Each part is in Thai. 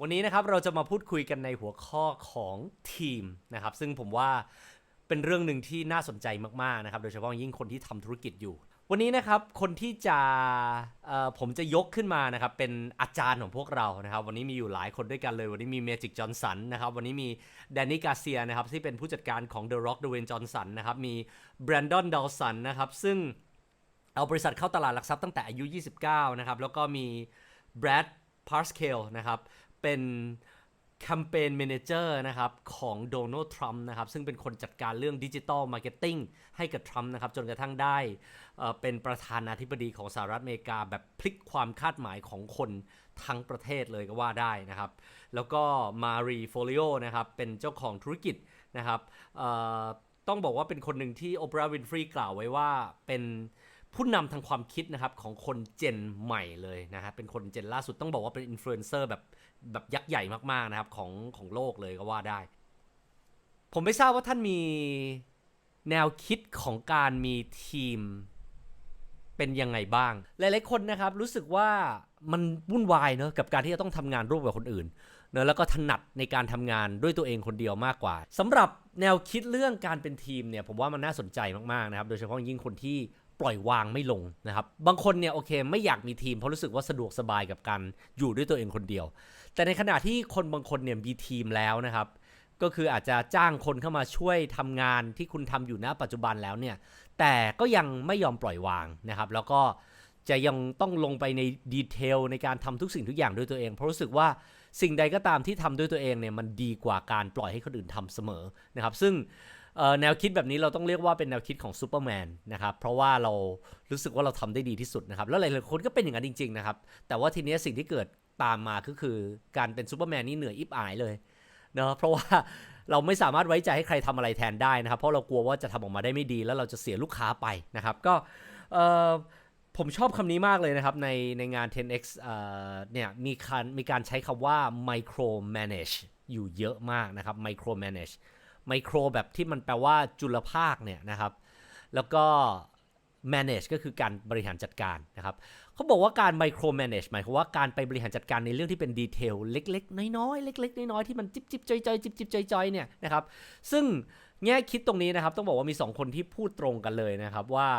วันนี้นะครับเราจะมาพูดคุยกันในหัวข้อของทีมนะครับซึ่งผมว่าเป็นเรื่องหนึ่งที่น่าสนใจมากๆนะครับโดยเฉพาะยิ่งคนที่ทำธุรกิจอยู่ วันนี้นะครับคนที่จะผมจะยกขึ้นมานะครับเป็นอาจารย์ของพวกเรานะครับ วันนี้มีอยู่หลายคนด้วยกันเลย วันนี้มีเมจิกจอห์นสันนะครับวันนี้มีแดนนี่กาเซียนะครับที่เป็นผู้จัดการของ The Rock เดเวนจอห์นสันนะครับมีแบรนดอนดอลสันนะครับซึ่งเอาบริษัทเข้าตลาดหลักทรัพย์ตั้งแต่อายุ 29 นะครับ แล้วก็มีแบรดพาร์สเคลนะครับ เป็นแคมเปญ m ม n a เจอร์นะครับของโดนัลด์ทรัมป์นะครับซึ่งเป็นคนจัดการเรื่องดิจิ t a ลมาร์เก็ตติ้งให้กับทรัมป์นะครับจนกระทั่งได้เป็นประธานาธิบดีของสหรัฐอเมริกาแบบพลิกความคาดหมายของคนทั้งประเทศเลยก็ว่าได้นะครับ แล้วก็มารีโฟลิโอนะครับเป็นเจ้าของธุรกิจนะครับต้องบอกว่าเป็นคนหนึ่งที่โอปราห์วินฟรีกล่าวไว้ว่าเป็นผู้นำทางความคิดนะครับของคนเจนใหม่เลยนะครับเป็นคนเจนล่าสุดต้องบอกว่าเป็นอินฟลูเอนเซอร์แบบ แบบยักษ์ใหญ่มากๆนะครับของของโลกเลยก็ว่าได้ ผมไม่ทราบว่าท่านมีแนวคิดของการมีทีมเป็นยังไงบ้าง หลายๆคนนะครับรู้สึกว่ามันวุ่นวายเนอะกับการที่จะต้องทำงานร่วมกับคนอื่นเนอะแล้วก็ถนัดในการทำงานด้วยตัวเองคนเดียวมากกว่าสำหรับแนวคิดเรื่องการเป็นทีมเนี่ยผมว่ามันน่าสนใจมากๆนะครับ โดยเฉพาะยิ่งคนที่ปล่อยวางไม่ลงนะครับ บางคนเนี่ยโอเคไม่อยากมีทีมเพราะรู้สึกว่าสะดวกสบายกับการอยู่ด้วยตัวเองคนเดียว แต่ในขณะที่คนบางคนเนี่ยมีทีมแล้วนะครับ ก็คืออาจจะจ้างคนเข้ามาช่วยทำงานที่คุณทำอยู่ณปัจจุบันแล้วเนี่ย แต่ก็ยังไม่ยอมปล่อยวางนะครับ แล้วก็จะยังต้องลงไปในดีเทลในการทำทุกสิ่งทุกอย่างด้วยตัวเอง เพราะรู้สึกว่าสิ่งใดก็ตามที่ทำด้วยตัวเองเนี่ยมันดีกว่าการปล่อยให้คนอื่นทำเสมอนะครับ ซึ่งแนวคิดแบบนี้เราต้องเรียกว่าเป็นแนวคิดของซูเปอร์แมนนะครับเพราะว่าเรารู้สึกว่าเราทำได้ดีที่สุดนะครับ แล้วหลายๆคนก็เป็นอย่างนั้นจริง ๆ นะครับ แต่ว่าทีนี้สิ่งที่เกิด ตามมาก็คือการเป็นซูเปอร์แมนนี่เหนื่อยอิบอายเลยเนาะเพราะว่าเราไม่สามารถไว้ใจให้ใครทำอะไรแทนได้นะครับ เพราะเรากลัวว่าจะทำออกมาได้ไม่ดี แล้วเราจะเสียลูกค้าไปนะครับ ก็ผมชอบคำนี้มากเลยนะครับในในงาน 10x เนี่ยมีการมีการใช้คำว่า micro manage อยู่เยอะมากนะครับ micro manage ไมโครแบบที่มันแปลว่าจุลภาคเนี่ยนะครับ แล้วก็ manage ก็คือการบริหารจัดการนะครับ เขาบอกว่าการไมโครแมネจหมายความว่าการไปบริหารจัดการในเรื่องที่เป็นดีเทลเล็ก ๆ น้อยๆเล็ก ๆ น้อยๆที่มันจิบจิบจอยจอยจิบจิบจอยจอยเนี่ยนะครับซึ่งแง่คิดตรงนี้นะครับต้องบอกว่ามี 2 คนที่พูดตรงกันเลยนะครับว่า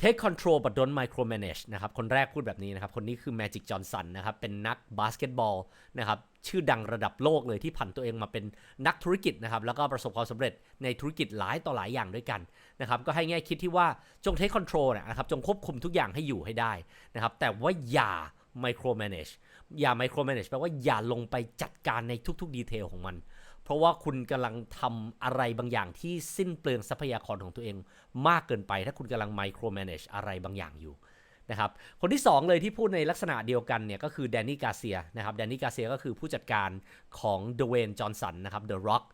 take control but don't micromanage นะครับ คนแรกพูดแบบนี้นะครับ คนนี้คือ Magic Johnson นะครับ เป็นนักบาสเกตบอลนะครับ ชื่อดังระดับโลกเลยที่ผันตัวเองมาเป็นนักธุรกิจนะครับ แล้วก็ประสบความสำเร็จในธุรกิจหลายต่อหลายอย่างด้วยกันนะครับ ก็ให้แง่คิดที่ว่าจง take control นะครับ จงควบคุมทุกอย่างให้อยู่ให้ได้นะครับ แต่ว่าอย่า micromanage อย่า micromanage แปลว่าอย่าลงไปจัดการในทุกๆดีเทลของมัน เพราะว่าคุณกำลังทำอะไรบางอย่างที่สิ้นเปลืองทรัพยากรของตัวเองมากเกินไป ถ้าคุณกำลัง micro manage อะไรบางอย่างอยู่นะครับคนที่ 2 เลยที่พูดในลักษณะเดียวกันเนี่ยก็คือแดนนี่กาเซียนะครับแดนนี่กาเซียก็คือผู้จัดการของเดเวนจอห์นสันนะครับ The Rock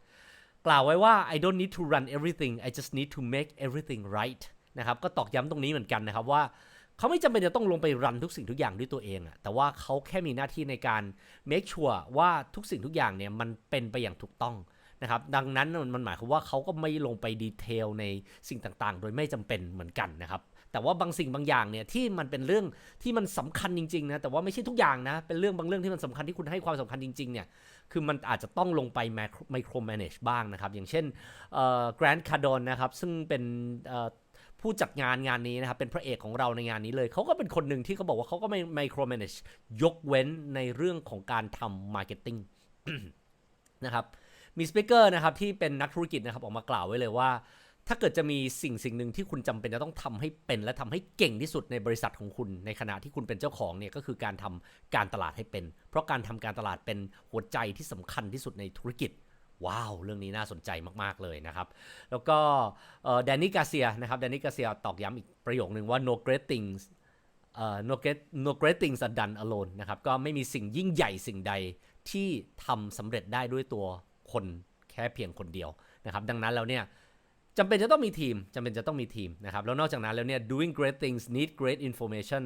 กล่าวไว้ว่า I don't need to run everything I just need to make everything right นะครับก็ตอกย้ำตรงนี้เหมือนกันนะครับว่า เขาไม่จำเป็นจะต้องลงไปรันทุกสิ่งทุกอย่างด้วยตัวเองอะแต่ว่าเขาแค่มีหน้าที่ในการ make sure ว่าทุกสิ่งทุกอย่างเนี่ยมันเป็นไปอย่างถูกต้องนะครับ ดังนั้นมันหมายความว่าเขาก็ไม่ลงไปดีเทลในสิ่งต่างๆ โดยไม่จำเป็นเหมือนกันนะครับ แต่ว่าบางสิ่งบางอย่างเนี่ยที่มันเป็นเรื่องที่มันสำคัญจริงๆนะ แต่ว่าไม่ใช่ทุกอย่างนะ เป็นเรื่องบางเรื่องที่มันสำคัญที่คุณให้ความสำคัญจริงๆเนี่ย คือมันอาจจะต้องลงไปไมโครแมネจบ้างนะครับ อย่างเช่นแกรนด์คาร์ดอนนะครับ ซึ่งเป็น ผู้จัดงานงานนี้นะครับเป็นพระเอกของเราในงานนี้เลย เขาก็เป็นคนหนึ่งที่เขาบอกว่าเขาก็ไม่ไมโคร a ม a g e ยกเว้นในเรื่องของการทำมาร์เก็ตติ้งนะครับมีสเปกเกอร์นะครับที่เป็นนักธุรกิจนะครับออกมากล่าวไว้เลยว่า ถ้าเกิดจะมีสิ่งสิ่งหนึ่งที่คุณจำเป็นจะต้องทำให้เป็น และทำให้เก่งที่สุดในบริษัทของคุณในขณะที่คุณเป็นเจ้าของเนี่ยก็คือการทำการตลาดให้เป็น เพราะการทำการตลาดเป็นหัวใจที่สำคัญที่สุดในธุรกิจ ว้าว เรื่องนี้น่าสนใจมาก ๆ เลยนะครับ แล้วก็แดนนี่กาเซียนะครับแดนนี่กาเซียตอกย้ำอีกประโยคหนึ่งว่า no great things เอ่อ no great no great things are done alone นะครับ ก็ไม่มีสิ่งยิ่งใหญ่สิ่งใดที่ทำสำเร็จได้ด้วยตัวคนแค่เพียงคนเดียวนะครับ ดังนั้นแล้วเนี่ยจำเป็นจะต้องมีทีมจำเป็นจะต้องมีทีมนะครับ แล้วนอกจากนั้นแล้วเนี่ย doing great things need great information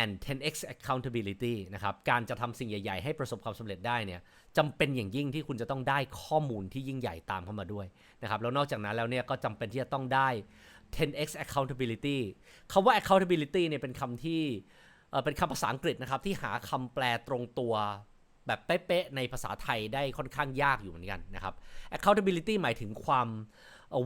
and 10x accountability นะครับ การจะทำสิ่งใหญ่ ๆ ให้ประสบความสำเร็จได้เนี่ยจำเป็นอย่างยิ่งที่คุณจะต้องได้ข้อมูลที่ยิ่งใหญ่ตามเข้ามาด้วยนะครับ แล้วนอกจากนั้นแล้วเนี่ยก็จำเป็นที่จะต้องได้ 10x accountability คำว่า accountability เนี่ยเป็นคำที่เเป็นคำภาษาอังกฤษนะครับ ที่หาคำแปลตรงตัวแบบเป๊ะๆในภาษาไทยได้ค่อนข้างยากอยู่เหมือนกันนะครับ accountability หมายถึงความ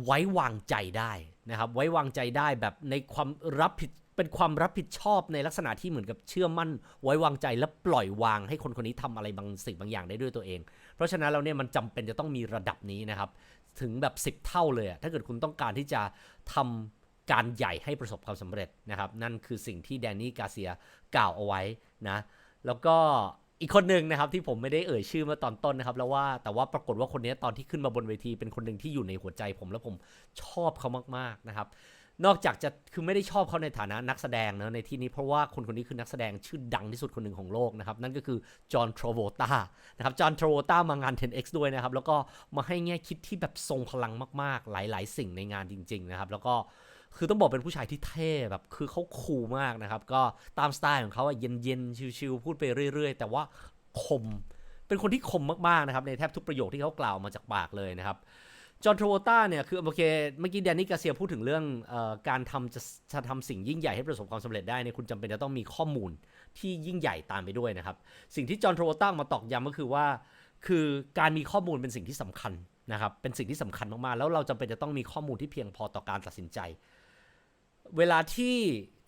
ไว้วางใจได้นะครับ ไว้วางใจได้แบบในความรับผิด เป็นความรับผิดชอบในลักษณะที่เหมือนกับเชื่อมั่น ไว้วางใจและปล่อยวางให้คนคนนี้ทำอะไรบางสิ่งบางอย่างได้ด้วยตัวเอง เพราะฉะนั้นเราเนี่ยมันจำเป็นจะต้องมีระดับนี้นะครับ ถึงแบบ 10 เท่าเลยถ้าเกิดคุณต้องการที่จะทำการใหญ่ให้ประสบความสำเร็จนะครับ นั่นคือสิ่งที่แดนนี่กาเซียกล่าวเอาไว้นะ แล้วก็อีกคนหนึ่งนะครับที่ผมไม่ได้เอ่ยชื่อมื่อตอนต้นนะครับแล้วว่าแต่ว่าปรากฏว่าคนนี้ตอนที่ขึ้นมาบนเวทีเป็นคนหนึ่งที่อยู่ในหัวใจผมแล้วผมชอบเขามากๆนะครับ นอกจากจะคือไม่ได้ชอบเขาในฐานะนักแสดงนะในที่นี้เพราะว่าคนคนนี้คือนักแสดงชื่อดังที่สุดคนหนึ่งของโลกนะครับ นั่นก็คือจอห์นทรโวตานะครับจอห์นทรโวตามางาน 10x ด้วยนะครับ แล้วก็มาให้แง่คิดที่แบบทรงพลังมากๆ หลาย ๆ สิ่งในงานจริง ๆ นะครับ แล้วก็คือต้องบอกเป็นผู้ชายที่เท่แบบคือเขาคูลมากนะครับ ก็ตามสไตล์ของเขาอะเย็นๆชิวๆพูดไปเรื่อย ๆ แต่ว่าคมเป็นคนที่คมมากๆนะครับในแทบทุกประโยคที่เขากล่าวมาจากปากเลยนะครับ จอห์นทรโวตาเนี่ยคือโอเคเมื่อกี้แดนนี่กาเซียพูดถึงเรื่องอการทำจะจะทำสิ่งยิ่งใหญ่ให้ประสบความสำเร็จได้เนี่ยคุณจำเป็นจะต้องมีข้อมูลที่ยิ่งใหญ่ตามไปด้วยนะครับ สิ่งที่จอห์นทรโวตามาตอกย้ำก็คือว่า คือการมีข้อมูลเป็นสิ่งที่สำคัญนะครับเป็นสิ่งที่สำคัญมากๆ แล้วเราจำเป็นจะต้องมีข้อมูลที่เพียงพอต่อการตัดสินใจ เวลาที่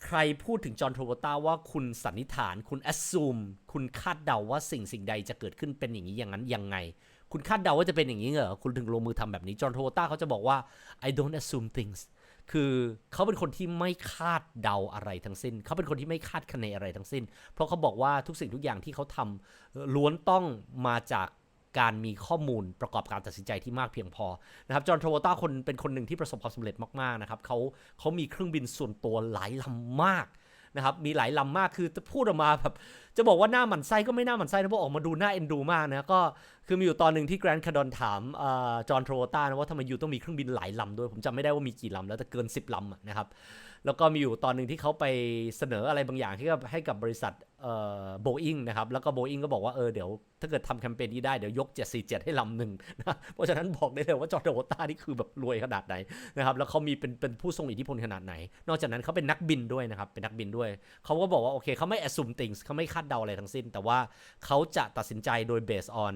ใครพูดถึงจอห์นทรโวตาว่าคุณสันนิษฐาน คุณแอ s ซูม คุณคาดเดาว่าสิ่งสิ่งใดจะเกิดขึ้นเป็นอย่างนี้อย่างนั้นยังไง คุณคาดเดาว่าจะเป็นอย่างนี้เหรอคุณถึงลงมือทำแบบนี้จอห์นโทต้าเขาจะบอกว่า I don't assume things คือเขาเป็นคนที่ไม่คาดเดาอะไรทั้งสิ้น เขาเป็นคนที่ไม่คาดคะเนอะไรทั้งสิ้น เพราะเขาบอกว่าทุกสิ่งทุกอย่างที่เขาทำล้วนต้องมาจากการมีข้อมูลประกอบการตัดสินใจที่มากเพียงพอนะครับจอห์นโทโวต้าคนเป็นคนหนึ่งที่ประสบความสำเร็จมากๆนะครับเขาเขามีเครื่องบินส่วนตัวหลายลำมาก นะครับมีหลายลำมากคือพูดออกมาแบบจะบอกว่าหน้าหมันไส้ก็ไม่หน้าหมันไส้นะเพราะออกมาดูหน้าเอ็นดูมากนะก็คือมีอยู่ตอนหนึ่งที่แกรนด์คาดอนถามจอห์นโทรต้านะว่าทำไมอยู่ต้องมีเครื่องบินหลายลำด้วยผมจำไม่ได้ว่ามีกี่ลำแล้วแต่เกิน 10ลำนะครับแล้วก็มีอยู่ตอนหนึ่งที่เขาไปเสนออะไรบางอย่างที่กับให้กับบริษัท โบอิงนะครับ แล้วก็โบอิงก็บอกว่า เออ เดี๋ยวถ้าเกิดทำแคมเปญนี้ได้ เดี๋ยวยก 747 ให้ลำหนึ่งนะ เพราะฉะนั้นบอกได้เลยว่าจอห์โทรโวต้านี่คือแบบรวยขนาดไหนนะครับ แล้วเขามีเป็นเป็นผู้ทรงอิทธิพลขนาดไหน นอกจากนั้นเขาเป็นนักบินด้วยนะครับ เป็นนักบินด้วย เขาก็บอกว่า โอเคเขาไม่ assume things เขาไม่คาดเดาอะไรทั้งสิ้น แต่ว่าเขาจะตัดสินใจโดย based on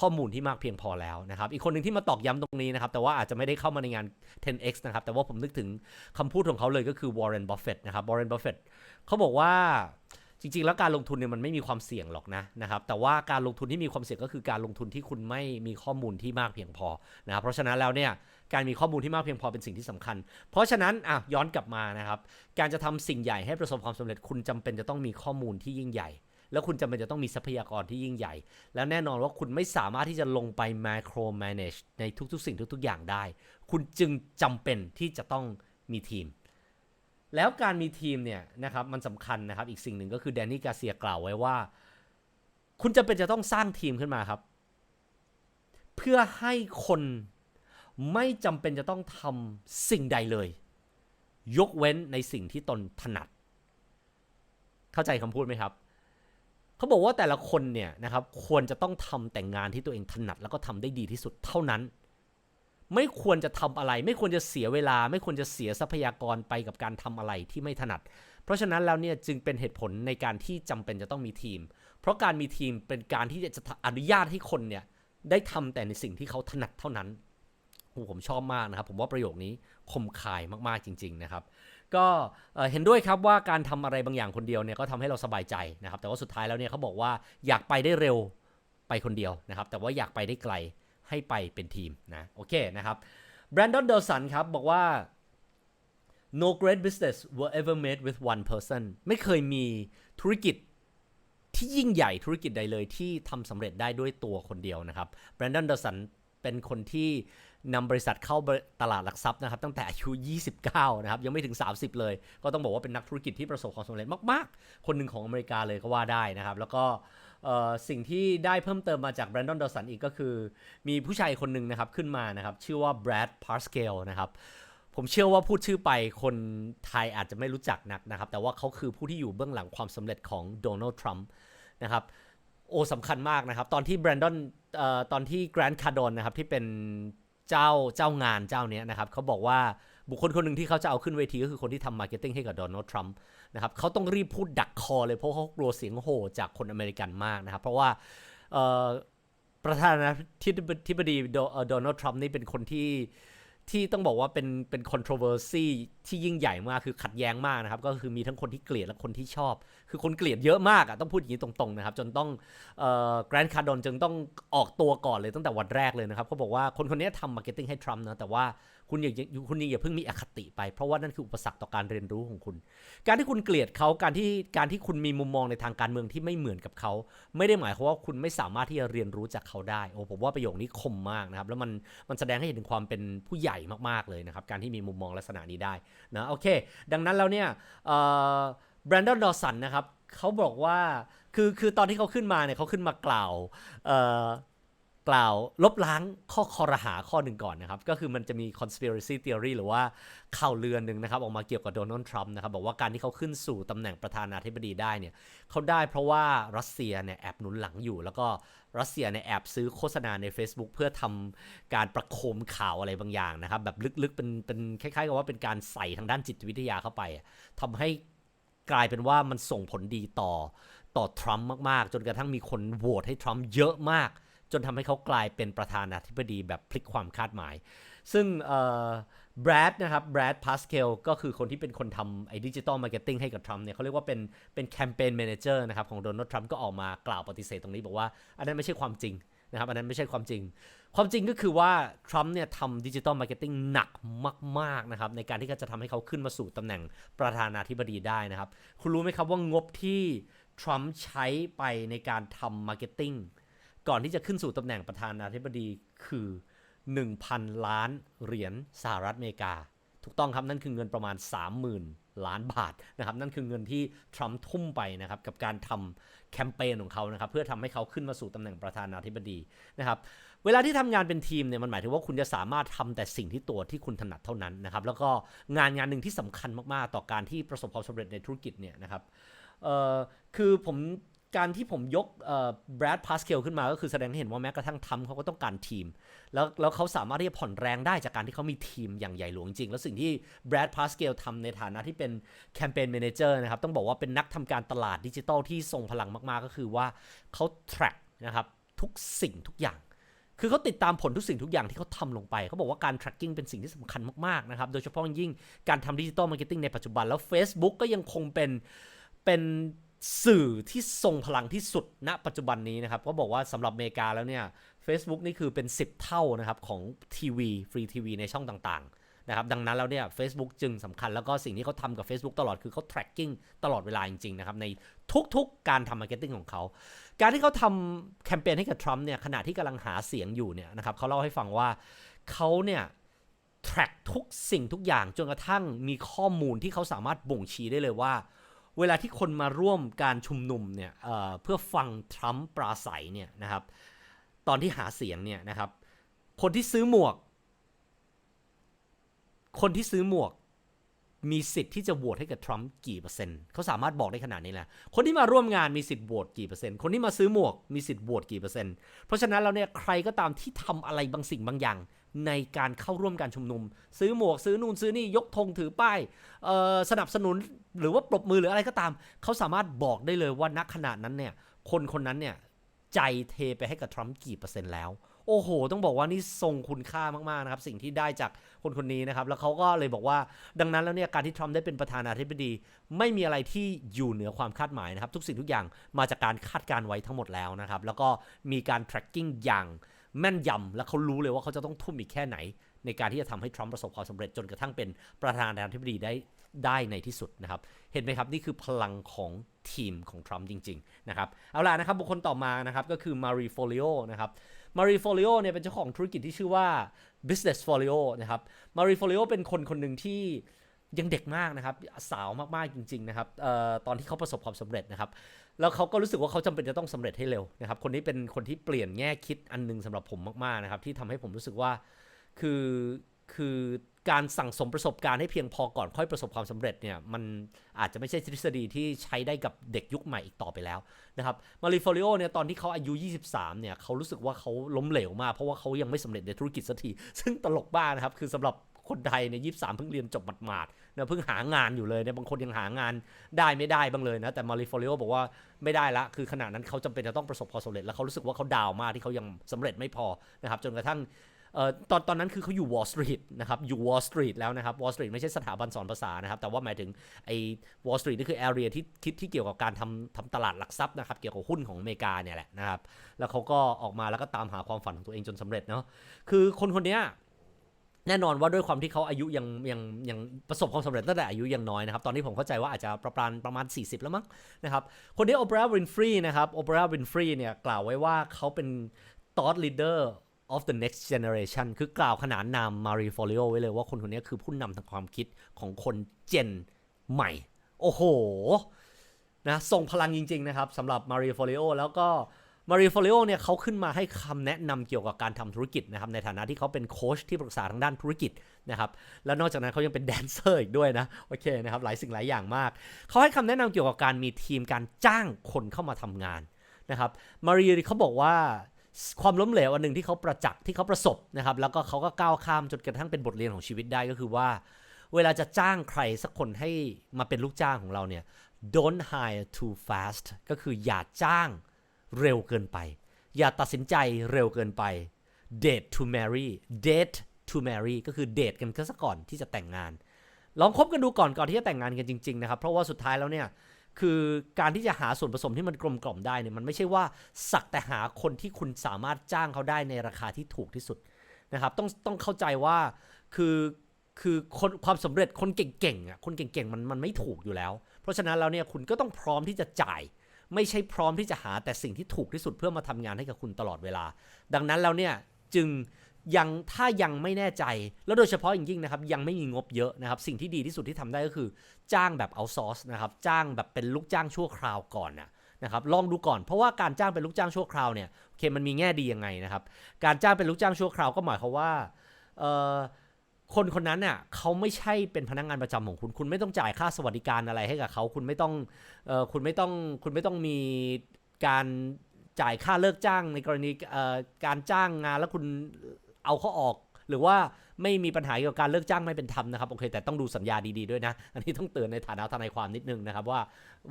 ข้อมูลที่มากเพียงพอแล้วนะครับ อีกคนหนึ่งที่มาตอกย้ำตรงนี้นะครับ แต่ว่าอาจจะไม่ได้เข้ามาในงาน 10x นะครับ แต่ว่าผมนึกถึงคำพูดของเขาเลยก็คือ Warren Buffett นะครับ Warren Buffett เขาบอกว่า จริง ๆ แล้วการลงทุนเนี่ยมันไม่มีความเสี่ยงหรอกนะนะครับ แต่ว่าการลงทุนที่มีความเสี่ยงก็คือการลงทุนที่คุณไม่มีข้อมูลที่มากเพียงพอนะครับเพราะฉะนั้นแล้วเนี่ยการมีข้อมูลที่มากเพียงพอเป็นสิ่งที่สำคัญ เพราะฉะนั้นอะย้อนกลับมานะครับ การจะทำสิ่งใหญ่ให้ประสบความสำเร็จ คุณจำเป็นจะต้องมีข้อมูลที่ยิ่งใหญ่ แล้วคุณจำเป็นจะต้องมีทรัพยากรที่ยิ่งใหญ่ แล้วแน่นอนว่าคุณไม่สามารถที่จะลงไป macro manage ในทุกๆ สิ่งทุก ๆ อย่างได้ คุณจึงจำเป็นที่จะต้องมีทีม แล้วการมีทีมเนี่ยนะครับมันสำคัญนะครับ อีกสิ่งหนึ่งก็คือแดนนี่กาเซียกล่าวไว้ว่า คุณจำเป็นจะต้องสร้างทีมขึ้นมาครับ เพื่อให้คนไม่จำเป็นจะต้องทำสิ่งใดเลย ยกเว้นในสิ่งที่ตนถนัด เข้าใจคำพูดไหมครับเขาบอกว่าแต่ละคนเนี่ยนะครับควรจะต้องทำแต่งงานที่ตัวเองถนัด แล้วก็ทำได้ดีที่สุดเท่านั้น ไม่ควรจะทำอะไร ไม่ควรจะเสียเวลา ไม่ควรจะเสียทรัพยากรไปกับการทำอะไรที่ไม่ถนัด เพราะฉะนั้นแล้วเนี่ยจึงเป็นเหตุผลในการที่จำเป็นจะต้องมีทีม เพราะการมีทีมเป็นการที่จะอนุญาตให้คนเนี่ยได้ทำแต่ในสิ่งที่เขาถนัดเท่านั้นโอ้ผมชอบมากนะครับ ผมว่าประโยคนี้คมคายมากๆจริง ๆ นะครับ ก็เอ่อเห็นด้วยครับว่าการทำอะไรบางอย่างคนเดียวเนี่ยก็ทำให้เราสบายใจนะครับ แต่ว่าสุดท้ายแล้วเนี่ยเขาบอกว่าอยากไปได้เร็วไปคนเดียวนะครับ แต่ว่าอยากไปได้ไกล ให้ไปเป็นทีมนะโอเคนะครับแบรนดอนเดลสันครับบอกว่า no great business were ever made with one person ไม่เคยมีธุรกิจที่ยิ่งใหญ่ธุรกิจใดเลยที่ทำสำเร็จได้ด้วยตัวคนเดียวนะครับแบรนดอนเดลสันเป็นคนที่นำบริษัทเข้าตลาดหลักทรัพย์นะครับตั้งแต่อายุ 29 นะครับ ยังไม่ถึง 30 เลย ก็ต้องบอกว่าเป็นนักธุรกิจที่ประสบความสำเร็จมาก ๆ คนหนึ่งของอเมริกาเลยก็ว่าได้นะครับ แล้วก็ สิ่งที่ได้เพิ่มเติมมาจากแบรนดอนดอสันอีกก็คือ มีผู้ชายคนหนึ่งนะครับขึ้นมานะครับ ชื่อว่าแบรดพาร์สเกลนะครับผมเชื่อว่าพูดชื่อไปคนไทยอาจจะไม่รู้จักนักนะครับ แต่ว่าเขาคือผู้ที่อยู่เบื้องหลังความสำเร็จของโดนัลด์ทรัมป์นะครับโอ้สำคัญมากนะครับ ตอนที่แบรนดอนตอนที่แกรนด์คาร์ดอนนะครับที่เป็นเจ้าเจ้างานเจ้าเนี้ยนะครับเขาบอกว่าบุคคลคนหนึ่งที่เขาจะเอาขึ้นเวทีก็คือคนที่ทำมาร์เก็ตติ้งให้กับโดนัลด์ทรัมป์ นะครับเขาต้องรีบพูดดักคอเลยเพราะเขากลัวเสียงโห่จากคนอเมริกันมากนะครับ เพราะว่าประธานาธิบดีโดนัลด์ทรัมป์นี่เป็นคนที่ที่ต้องบอกว่าเป็นเป็น controversy ที่ยิ่งใหญ่มากคือขัดแย้งมากนะครับ ก็คือมีทั้งคนที่เกลียดและคนที่ชอบ คือคนเกลียดเยอะมากอะต้องพูดอย่างนี้ตรงๆนะครับ จนต้องแกรนด์คาร์ดอนจึงต้องออกตัวก่อนเลยตั้งแต่วันแรกเลยนะครับเขาบอกว่าคนคนนี้ทำมาร์เก็ตติ้งให้ทรัมป์นะแต่ว่า คุณอย่าคุณอย่าเพิ่งมีอคติไป เพราะว่านั่นคืออุปสรรคต่อการเรียนรู้ของคุณ การที่คุณเกลียดเขาการที่การที่คุณมีมุมมองในทางการเมืองที่ไม่เหมือนกับเขา ไม่ได้หมายความว่าคุณไม่สามารถที่จะเรียนรู้จากเขาได้โอ้ผมว่าประโยคนี้คมมากนะครับ แล้วมันมันแสดงให้เห็นถึงความเป็นผู้ใหญ่มากๆเลยนะครับ การที่มีมุมมองลักษณะนี้ได้นะโอเค ดังนั้นแล้วเนี่ยแบรนดอนดอสันนะครับเขาบอกว่าคือคือตอนที่เขาขึ้นมาเนี่ยเขาขึ้นมากล่าว กล่าวลบล้างข้อคอรหาข้อหนึ่งก่อนนะครับ ก็คือมันจะมี conspiracy theory หรือว่าข่าวเลือนหนึ่งนะครับ ออกมาเกี่ยวกับโดนัลด์ทรัมป์นะครับ บอกว่าการที่เขาขึ้นสู่ตำแหน่งประธานาธิบดีได้เนี่ยเขาได้เพราะว่ารัสเซียเนี่ยแอบหนุนหลังอยู่ แล้วก็รัสเซียเนี่ยแอบซื้อโฆษณาใน Facebook เพื่อทำการประโคมข่าวอะไรบางอย่างนะครับ แบบลึกๆเป็นเป็นคล้ายๆกับว่าเป็นการใส่ทางด้านจิตวิทยาเข้าไปทำให้กลายเป็นว่ามันส่งผลดีต่อต่อทรัมป์มากๆ จนกระทั่งมีคนโหวตให้ทรัมป์เยอะมาก จนทำให้เขากลายเป็นประธานาธิบดีแบบพลิกความคาดหมาย ซึ่งแบรดนะครับแบรดพาสเคลก็คือคนที่เป็นคนทำไอ้ดิจิตอลมาร์เก็ตติ้งให้กับทรัมป์เนี่ยเขาเรียกว่าเป็นเป็นแคมเปญแมเนเจอร์นะครับของโดนัลด์ทรัมป์ก็ออกมากล่าวปฏิเสธตรงนี้บอกว่า อันนั้นไม่ใช่ความจริงนะครับอันนั้นไม่ใช่ความจริง ความจริงก็คือว่า ทรัมป์เนี่ยทำดิจิตอลมาร์เก็ตติ้งหนักมาก ๆ นะครับ ในการที่จะทำให้เขาขึ้นมาสู่ตำแหน่งประธานาธิบดีได้นะครับ คุณรู้ไหมครับว่างบที่ ทรัมป์ใช้ไปในการทำมาร์เก็ตติ้ง ก่อนที่จะขึ้นสู่ตำแหน่งประธานาธิบดีคือ 1,000 ล้านเหรียญสหรัฐอเมริกา ถูกต้องครับ นั่นคือเงินประมาณ 30,000 ล้านบาทนะครับนั่นคือเงินที่ทรัมป์ทุ่มไปนะครับกับการทำแคมเปญของเขานะครับเพื่อทำให้เขาขึ้นมาสู่ตำแหน่งประธานาธิบดีนะครับเวลาที่ทำงานเป็นทีมเนี่ยมันหมายถึงว่าคุณจะสามารถทำแต่สิ่งที่ตัวที่คุณถนัดเท่านั้นนะครับแล้วก็งานงานหนึ่งที่สำคัญมากๆ ต่อการที่ประสบความสำเร็จในธุรกิจเนี่ยนะครับเอ่อคือผม การที่ผมยกแบรดพาสเคลขึ้นมาก็คือแสดงให้เห็นว่าแม้กระทั่งทำเขาก็ต้องการทีม แล้วแล้วเขาสามารถที่จะผ่อนแรงได้จากการที่เขามีทีมอย่างใหญ่หลวงจริง แล้วสิ่งที่แบรดพาสเคลทำในฐานะที่เป็นแคมเปญ m ม n a เจอร์นะครับ ต้องบอกว่าเป็นนักทำการตลาดดิจิทัลที่ทรงพลังมากๆ ก็คือว่าเขา track นะครับทุกสิ่งทุกอย่างคือเขาติดตามผลทุกสิ่งทุกอย่างที่เขาทำลงไป เขาบอกว่าการ tracking เป็นสิ่งที่สำคัญมาก ๆ นะครับ โดยเฉพาะยิ่งการทำดิจิ t a ลมาร์เก็ตติ้งในปัจจุบัน แล้ว Facebook ก็ยังคงเป็นเป็น สื่อที่ทรงพลังที่สุดณปัจจุบันนี้นะครับ ก็บอกว่าสำหรับอเมริกาแล้วเนี่ย Facebook นี่คือเป็น 10 เท่านะครับของทีวีฟรีทีวีในช่องต่างๆนะครับดังนั้นแล้วเนี่ย Facebook จึงสำคัญแล้วก็สิ่งที่เขาทำกับ Facebook ตลอดคือเขา tracking ตลอดเวลาจริงๆนะครับในทุกๆการทำมาร์เก็ตติ้งของเขา การที่เขาทำแคมเปญให้กับทรัมป์เนี่ยขณะที่กำลังหาเสียงอยู่เนี่ยนะครับเขาเล่าให้ฟังว่าเขาเนี่ย track ทุกสิ่งทุกอย่างจนกระทั่งมีข้อมูลที่เขาสามารถบ่งชี้ได้เลยว่า เวลาที่คนมาร่วมการชุมนุมเนี่ยเเพื่อฟังทรัมป์ปราศัยเนี่ยนะครับ ตอนที่หาเสียงเนี่ยนะครับ คนที่ซื้อหมวก คนที่ซื้อหมวกมีสิทธิ์ที่จะโหวตให้กับทรัมป์กี่เปอร์เซ็นต์เขาสามารถบอกได้ขนาดนี้แหละคนที่มาร่วมงานมีสิทธิ์โหวตกี่เปอร์เซ็นต์คนที่มาซื้อหมวกมีสิทธิ์โหวตกี่เปอร์เซ็นต์เพราะฉะนั้นเราเนี่ยใครก็ตามที่ทำอะไรบางสิ่งบางอย่าง ในการเข้าร่วมการชุมนุม ซื้อหมวกซื้อนู่นซื้อนี่ยกธงถือป้ายสนับสนุนหรือว่าปรบมือหรืออะไรก็ตาม เขาสามารถบอกได้เลยว่าณขณะนั้นเนี่ยคนคนนั้นเนี่ยใจเทไปให้กับทรัมป์กี่เปอร์เซ็นต์แล้วโอ้โห ต้องบอกว่านี่ทรงคุณค่ามาก ๆ นะครับ สิ่งที่ได้จากคนคนนี้นะครับ แล้วเขาก็เลยบอกว่า ดังนั้นแล้วเนี่ย การที่ทรัมป์ได้เป็นประธานาธิบดี ไม่มีอะไรที่อยู่เหนือความคาดหมายนะครับ ทุกสิ่งทุกอย่างมาจากการคาดการไว้ทั้งหมดแล้วนะครับ แล้วก็มีการ tracking อย่าง แม่นยำและเขารู้เลยว่าเขาจะต้องทุ่มอีกแค่ไหน ในการที่จะทำให้ทรัมป์ประสบความสำเร็จจนกระทั่งเป็นประธานาธิบดีได้ได้ในที่สุดนะครับ เห็นไหมครับ นี่คือพลังของทีมของทรัมป์จริง ๆ นะครับ เอาล่ะนะครับ บุคคลต่อมานะครับก็คือมารีโฟลิโอนะครับมารีโฟลิโอเนี่ยเป็นเจ้าของธุรกิจที่ชื่อว่า Business Folio นะครับมารีโฟลิโอเป็นคนคนหนึ่งที่ยังเด็กมากนะครับ สาวมาก ๆ จริง ๆ นะครับออตอนที่เขาประสบความสำเร็จนะครับ แล้วเขาก็รู้สึกว่าเขาจำเป็นจะต้องสำเร็จให้เร็วนะครับ คนนี้เป็นคนที่เปลี่ยนแง่คิดอันนึงสำหรับผมมากๆนะครับ ที่ทำให้ผมรู้สึกว่าคือคือการสั่งสมประสบการณ์ให้เพียงพอก่อนค่อยประสบความสำเร็จเนี่ยมันอาจจะไม่ใช่ทฤษฎีที่ใช้ได้กับเด็กยุคใหม่อีกต่อไปแล้วนะครับมาริโฟลิโอเนี่ยตอนที่เขาอายุ 23 เนี่ยเขารู้สึกว่าเขาล้มเหลวมาก เพราะว่าเขายังไม่สำเร็จในธุรกิจสักที ซึ่งตลกบ้านะครับ คือสำหรับคนไทยเนี่ยยี่สามเพิ่งเรียนจบหมาดๆ นะเพิ่งหางานอยู่เลยเนี่ยบางคนยังหางานได้ไม่ได้บ้างเลยนะ แต่มาริฟอริโอบอกว่าไม่ได้ละ คือขณะนั้นเขาจำเป็นจะต้องประสบความสำเร็จ แล้วเขารู้สึกว่าเขาดาวน์มากที่เขายังสำเร็จไม่พอนะครับ จนกระทั่งออตอนตอนนั้นคือเขาอยู่วอลสตรีทนะครับ อยู่วอลสตรีทแล้วนะครับวอลสตรีทไม่ใช่สถาบันสอนภาษานะครับ แต่ว่าหมายถึงไอ้วอลสตรีทนี่คือแอเรียที่คิดที่เกี่ยวกับการทำทำตลาดหลักทรัพย์นะครับ เกี่ยวกับหุ้นของอเมริกาเนี่ยแหละนะครับ แล้วเขาก็ออกมาแล้วก็ตามหาความฝันของตัวเองจนสำเร็จเนาะ คือคนคนนี้ แน่นอนว่าด้วยความที่เขาอายุยังยังยังประสบความสำเร็จตั้งแต่อายุยังน้อยนะครับ ตอนนี้ผมเข้าใจว่าอาจจะประมาณประมาณ 40 แล้วมั้งนะครับ คนนี้โอเปร่าวินฟรีนะครับโอเปร่าวินฟรีเนี่ยกล่าวไว้ว่าเขาเป็น thought leader of the next generation คือกล่าวขนานนามมารีฟอลิโอไว้เลยว่าคนคนนี้คือผู้นำทางความคิดของคนเจนใหม่ โอ้โหนะทรงพลังจริง ๆ นะครับสำหรับมารีฟอลิโอแล้วก็ มารีฟอลิโอเนี่ยเขาขึ้นมาให้คำแนะนำเกี่ยวกับการทำธุรกิจนะครับในฐานะที่เขาเป็นโค้ชที่ปรึกษาทางด้านธุรกิจนะครับแล้วนอกจากนั้นเขายังเป็นแดนเซอร์อีกด้วยนะโอเคนะครับหลายสิ่งหลายอย่างมาก เขาให้คำแนะนำเกี่ยวกับการมีทีมการจ้างคนเข้ามาทำงานนะครับมารีเขาบอกว่าความล้มเหลวอันหนึ่งที่เขาประจักษ์ที่เขาประสบนะครับแล้วก็เขาก็ก้าวข้ามจนกระทั่งเป็นบทเรียนของชีวิตได้ก็คือว่า เวลาจะจ้างใครสักคนให้มาเป็นลูกจ้างของเราเนี่ย don't hire too fast ก็คืออย่าจ้าง เร็วเกินไป อย่าตัดสินใจเร็วเกินไป date to marry date to marry ก็คือเดทกันซะก่อนที่จะแต่งงาน ลองคบกันดูก่อนก่อนที่จะแต่งงานกันจริงๆนะครับ เพราะว่าสุดท้ายแล้วเนี่ยคือการที่จะหาส่วนผสมที่มันกลมกล่อมได้เนี่ยมันไม่ใช่ว่าสักแต่หาคนที่คุณสามารถจ้างเขาได้ในราคาที่ถูกที่สุดนะครับ ต้องต้องเข้าใจว่าคือคือคนความสำเร็จคนเก่งๆอะคนเก่งๆมันมันไม่ถูกอยู่แล้ว เพราะฉะนั้นแล้วเนี่ยคุณก็ต้องพร้อมที่จะจ่าย ไม่ใช่พร้อมที่จะหาแต่สิ่งที่ถูกที่สุดเพื่อมาทำงานให้กับคุณตลอดเวลา ดังนั้นแล้วเนี่ยจึงยังถ้ายังไม่แน่ใจ แล้วโดยเฉพาะอย่างยิ่งนะครับยังไม่มีงบเยอะนะครับ สิ่งที่ดีที่สุดที่ทำได้ก็คือ จ้างแบบเอาซอร์สนะครับจ้างแบบเป็นลูกจ้างชั่วคราวก่อนนะนะครับลองดูก่อนเพราะว่าการจ้างเป็นลูกจ้างชั่วคราวเนี่ยโอเคมันมีแง่ดียังไงนะครับ การจ้างเป็นลูกจ้างชั่วคราวก็หมายความว่าเอ่อ คนคนนั้นเนี่ยเขาไม่ใช่เป็นพนักงานประจำของคุณ คุณไม่ต้องจ่ายค่าสวัสดิการอะไรให้กับเขา คุณไม่ต้องเอ่อคุณไม่ต้องคุณไม่ต้องมีการจ่ายค่าเลิกจ้างในกรณีเอ่อการจ้างงานแล้วคุณเอาเขาออก หรือว่า ไม่มีปัญหาเกี่ยวกับการเลิกจ้างไม่เป็นธรรมนะครับโอเค แต่ต้องดูสัญญาดีๆด้วยนะ อันนี้ต้องเตือนในฐานะทนายความนิดนึงนะครับว่า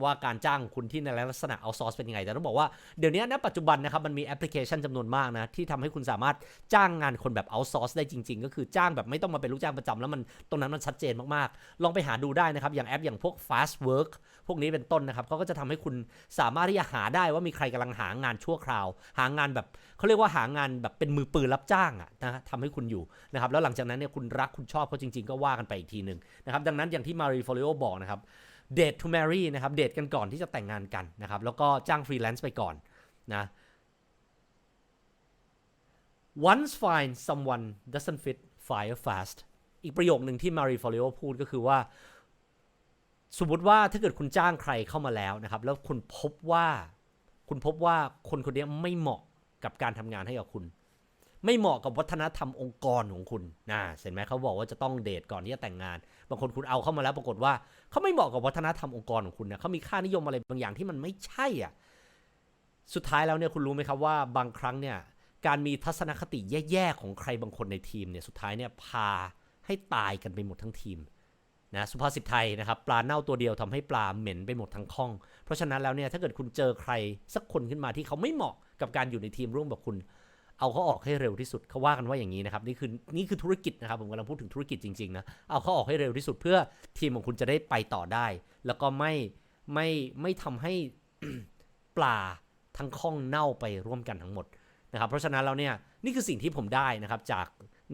ว่าการจ้างคุณที่ในลักษณะเอาซอร์สเป็นยังไงแต่ต้องบอกว่าเดี๋ยวนี้ณปัจจุบันนะครับมันมีแอปพลิเคชันจำนวนมากนะที่ทำให้คุณสามารถจ้างงานคนแบบเอาซอร์สได้จริง ๆ ก็คือจ้างแบบไม่ต้องมาเป็นลูกจ้างประจำแล้วมันตรงนั้นมันชัดเจนมากๆ ลองไปหาดูได้นะครับอย่างแอปอย่างพวก fast work พวกนี้เป็นต้นนะครับเขาก็จะทำให้คุณสามารถที่จะหาได้ว่ามีใครกำลังหางานชั่วคราว หางานแบบเขาเรียกว่าหางานแบบเป็นมือปืนรับจ้างอะนะทำให้คุณอยู่นะครับแล้วหลังจากนั้นเนี่ยคุณรักคุณชอบเขาจริง ๆ ก็ว่ากันไปอีกทีหนึ่งนะครับดังนั้นอย่างที่มารีฟอลิโอบอกนะครับ date to marry นะครับเดทกันก่อนที่จะแต่งงานกันนะครับแล้วก็จ้างฟรีแลนซ์ไปก่อนนะ once find someone doesn't fit fire fast อีกประโยคหนึ่งที่มารีฟอลิโอพูดก็คือว่า สมมติว่าถ้าเกิดคุณจ้างใครเข้ามาแล้วนะครับ แล้วคุณพบว่า คุณพบว่าคนคนนี้ไม่เหมาะกับการทำงานให้กับคุณ ไม่เหมาะกับวัฒนธรรมองค์กรของคุณนะเห็นไหมเขาบอกว่าจะต้องเดทก่อนที่จะแต่งงาน บางคนคุณเอาเข้ามาแล้วปรากฏว่าเขาไม่เหมาะกับวัฒนธรรมองค์กรของคุณนะเขามีค่านิยมอะไรบางอย่างที่มันไม่ใช่อะสุดท้ายแล้วเนี่ยคุณรู้ไหมครับว่าบางครั้งเนี่ยการมีทัศนคติแย่ๆของใครบางคนในทีมเนี่ยสุดท้ายเนี่ยพาให้ตายกันไปหมดทั้งทีมนะสุภาษิตไทยนะครับปลาเน่าตัวเดียวทำให้ปลาเหม็นไปหมดทั้งข้อง เพราะฉะนั้นแล้วเนี่ยถ้าเกิดคุณเจอใครสักคนขึ้นมาที่เขาไม่เหมาะกับการอยู่ในทีมร่วมกับคุณ เอาเขาออกให้เร็วที่สุดเขาว่ากันว่าอย่างนี้นะครับนี่คือนี่คือธุรกิจนะครับผมกำลังพูดถึงธุรกิจจริงๆนะเอาเขาออกให้เร็วที่สุดเพื่อทีมของคุณจะได้ไปต่อได้ แล้วก็ไม่ไม่ไม่ทำให้ปลาทั้งข้องเน่าไปร่วมกันทั้งหมดนะครับเพราะฉะนั้นแล้วเนี่ยนี่คือสิ่งที่ผมได้นะครับจาก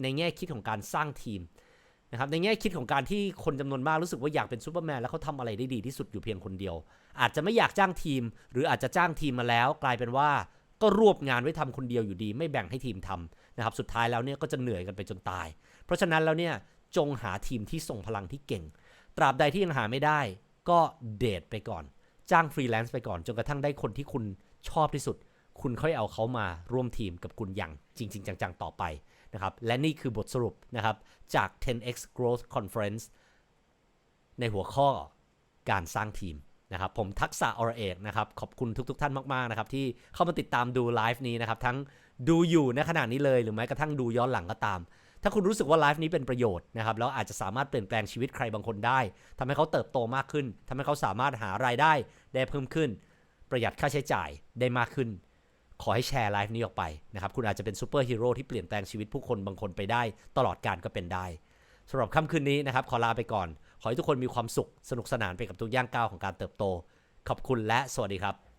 ในแง่คิดของการสร้างทีมนะครับในแง่คิดของการที่คนจำนวนมากรู้สึกว่าอยากเป็นซูเปอร์แมนแล้วเขาทำอะไรได้ดีที่สุดอยู่เพียงคนเดียว อาจจะไม่อยากจ้างทีม หรืออาจจะจ้างทีมมาแล้ว กลายเป็นว่า ก็รวบงานไว้ทำคนเดียวอยู่ดี ไม่แบ่งให้ทีมทำนะครับสุดท้ายแล้วเนี่ยก็จะเหนื่อยกันไปจนตาย เพราะฉะนั้นแล้วเนี่ยจงหาทีมที่ส่งพลังที่เก่ง ตราบใดที่ยังหาไม่ได้ก็เดทไปก่อน จ้างฟรีแลนซ์ไปก่อน จนกระทั่งได้คนที่คุณชอบที่สุด คุณค่อยเอาเขามาร่วมทีมกับคุณอย่างจริง ๆ จัง ๆ ต่อไปนะครับและนี่คือบทสรุปนะครับจาก 10x Growth Conference ในหัวข้อการสร้างทีม นะครับผมทักษะอรเอกนะครับขอบคุณทุก ๆ ท่านมากๆนะครับที่เข้ามาติดตามดูไลฟ์นี้นะครับทั้งดูอยู่ในขณะนี้เลยหรือแม้กระทั่งดูย้อนหลังก็ตาม ถ้าคุณรู้สึกว่าไลฟ์นี้เป็นประโยชน์นะครับแล้วอาจจะสามารถเปลี่ยนแปลงชีวิตใครบางคนได้ทำให้เขาเติบโตมากขึ้นทำให้เขาสามารถหารายได้ได้เพิ่มขึ้น ประหยัดค่าใช้จ่ายได้มากขึ้น ขอให้แชร์ไลฟ์นี้ออกไปนะครับคุณอาจจะเป็นซูเปอร์ฮีโร่ที่เปลี่ยนแปลงชีวิตผู้คนบางคนไปได้ ตลอดการก็เป็นได้สำหรับค่ำคืนนี้นะครับขอลาไปก่อน ขอให้ทุกคนมีความสุขสนุกสนานไปกับทุกย่างก้าวของการเติบโต ขอบคุณและสวัสดีครับ